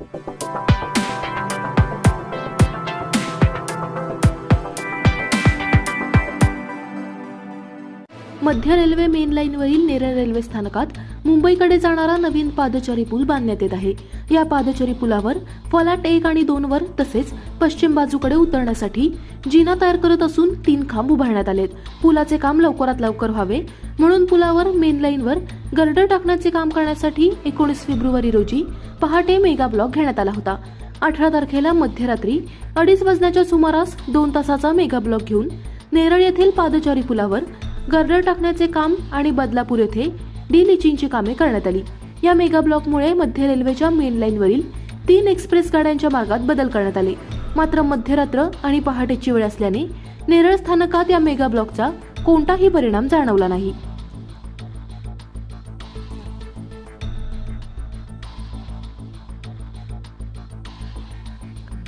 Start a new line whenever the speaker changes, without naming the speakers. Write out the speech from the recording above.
मध्य railway main लाईनवरील Neral railway स्थानकात मुंबईकडे जाणारा नवीन पादचारी पूल बांधण्यात येत आहे. या पादचारी पुलावर फलाट एक आणि दोन वर तसेच पश्चिम बाजूकडे उतरण्यासाठी जिना तयार करत असून तीन खांब उभारण्यात आलेत. पुलाचे काम लवकरात लवकर व्हावे म्हणून पुलावर मेन लाईनवर गर्डर टाकण्याचे काम करण्यासाठी एकोणीस फेब्रुवारी रोजी पहाटे मेगा ब्लॉक घेण्यात आला होता. अठरा तारखेला मध्यरात्री अडीच वाजण्याच्या सुमारास दोन तासाचा मेगा ब्लॉक घेऊन नेरळ येथील पादचारी पुलावर गर्डर टाकण्याचे काम आणि बदलापूर येथे डी लिचिंगची कामे करण्यात आली. या मेगा ब्लॉकमुळे मध्य रेल्वेच्या मेन लाईनवरील तीन एक्सप्रेस गाड्यांच्या मार्गात बदल करण्यात आले. मात्र मध्यरात्र आणि पहाटेची वेळ असल्याने नेरळ स्थानकात या मेगा ब्लॉकचा कोणताही परिणाम जाणवला नाही.